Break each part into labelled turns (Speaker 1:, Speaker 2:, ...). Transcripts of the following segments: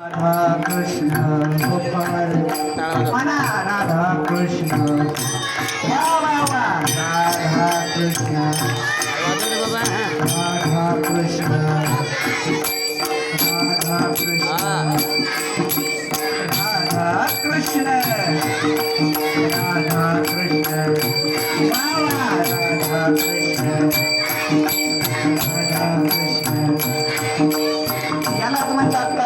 Speaker 1: राधा कृष्ण गोपाल म्हणा राधा कृष्ण राधा कृष्ण. राधा कृष्ण राधा कृष्ण राधा कृष्ण राधा कृष्ण राधा कृष्ण राधा कृष्ण यालाच म्हणतात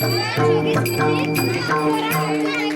Speaker 1: よかったね。